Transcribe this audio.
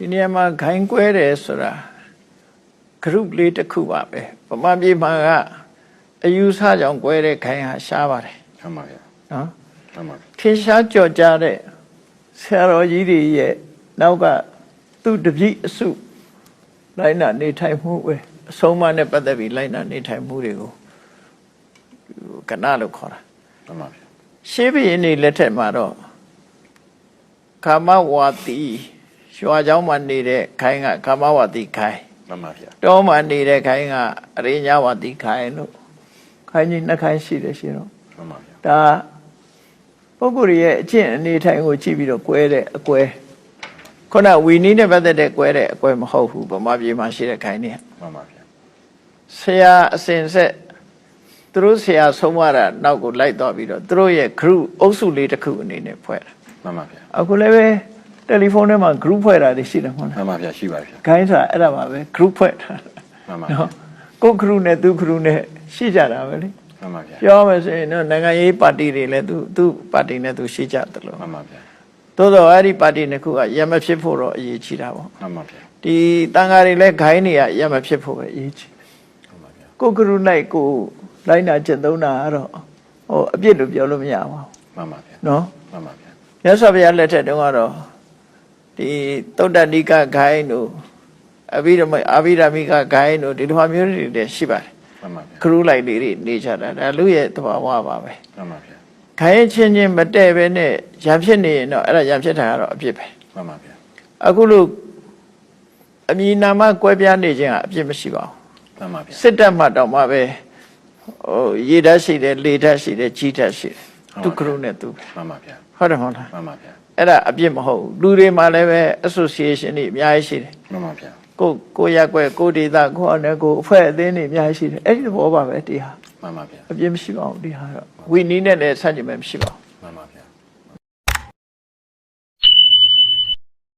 ဒီနေရာမှာခိုင်ကွဲတယ်ဆိုတာ group လေးတစ်ခုပါပဲဗမာပြည်မှာကအယူဆကြောင့်ကွဲတဲ့ခိုင်ဟာရှားပါတယ်မှန်ပါဗျာနော်မှန်ပါဗျာထင်ရှားကြော်ကြားတဲ့ဆရာတော်ကြီးတွေရဲ့နောက်ကသူ့တပည့်အစုလိုက်နာနေထိုင်မှုပဲအဆုံးအမနဲ့ပတ်သက်ပြီးလိုက်နာနေထိုင်မှုတွေကိုကဏလို့ခေါ်တာမှန်ပါဗျာရှေးဘုရင်နေလက်ထက်မှာတော့ကာမဝါတိ ရွာเจ้าမှာနေတဲ့ခိုင်းကကာမဝါတိခိုင်း မှန်ပါဗျာ တောမှာနေတဲ့ခိုင်းကအရိညာဝါတိခိုင်းလို့ခိုင်းကြီးနှစ်ခိုင်းရှိတယ်ရှင်တော့ မှန်ပါဗျာ ဒါပုဂ္ဂိုလ်ရဲ့အကျင့်အနေထိုင်ကိုကြည့်ပြီးတော့ကွဲတဲ့အကွဲခုနဝီနီးနဲ့ပတ်သက်တဲ့ကွဲတဲ့အကွဲမဟုတ်ဘူးဗမာပြည်မှာရှိတဲ့ခိုင်းနေ မှန်ပါဗျာ ဆရာအစဉ်ဆက်သူတို့ဆရာဆုံးမတာနောက်ကိုလိုက်တော့ပြီးတော့သူတို့ရဲ့ group အုပ်စုလေးတစ်ခုအနေနဲ့ဖွဲ့တာ မှန်ပါဗျာ အခုလည်းပဲ တယ်လီဖုန်းထဲမှာ group ဖွဲ့တာတွေရှိတယ်မဟုတ်မှလားန်ပါဗျာရှိပါဗျာခိုင်းဆိုတာအဲ့ဒါပါပဲ group ဖွဲ့တာမှန်ပါဗျာနော်ကိုယ် group နဲ့သူ group နဲ့ရှိကြတာပဲလေမှန်ပါဗျာပြောမယ်ဆိုရင်တော့နိုင်ငံရေးပါတီတွေလည်းသူသူပါတီနဲ့သူရှိကြတယ်လို့မှန်ပါဗျာသို့တော့အဲ့ဒီပါတီနှစ်ခုကရမဖြစ်ဖို့တော့အရေးကြီးတာပေါ့မှန်ပါဗျာဒီတန်ဃာတွေလည်းခိုင်းနေရရမဖြစ်ဖို့ပဲအရေးကြီးမှန်ပါဗျာကိုယ် group လိုက်ကိုယ်လိုက်နာကျင့်သုံးတာကတော့ဟိုအပြစ်လို့ပြောလို့မရပါဘူးမှန်ပါဗျာနော်မှန်ပါဗျာမြတ်စွာဘုရားလက်ထက်တုန်းကတော့ ဒီသုတ္တနိကဂိုင်းတို့အဘိဓမ္မအဘိဓမ္မိကဂိုင်းတို့ဒီလိုဟာမျိုးတွေလည်းရှိပါတယ်မှန်ပါဗျာခရူးလိုက်လေးတွေနေကြတာဒါလူရဲ့သဘာဝပါပဲမှန်ပါဗျာဂိုင်းချင်းချင်းမတည့်ပဲနဲ့ရံဖြစ်နေရင်တော့အဲ့ဒါရံဖြစ်တာကတော့အပြစ်ပဲမှန်ပါဗျာအခုလို့အမည်နာမကွဲပြားနေခြင်းကအပြစ်မရှိပါဘူးမှန်ပါဗျာစစ်တပ်မှတော့မှပဲဟိုရေဓာတ်ရှိတယ်လေဓာတ်ရှိတယ်ကြီးဓာတ်ရှိတယ်သူခရုနဲ့သူပဲမှန်ပါဗျာဟုတ်တယ်မဟုတ်လားမှန်ပါဗျာ အဲ့ဒါအပြစ်မဟုတ်ဘူးလူတွေမှာလည်းပဲ association တွေအများကြီးရှိတယ်မှန်ပါဗျာကိုကိုရက်ွယ်ကိုဒေတာကိုအနေကိုအဖွဲ့အသင်းတွေအများကြီးရှိတယ်အဲ့ဒီသဘောပါပဲဒီဟာမှန်ပါဗျာအပြစ်မရှိပါဘူးဒီဟာတော့ဝီနီးနဲ့လည်းဆန့်ကျင်ပဲမရှိပါဘူးမှန်ပါဗျာ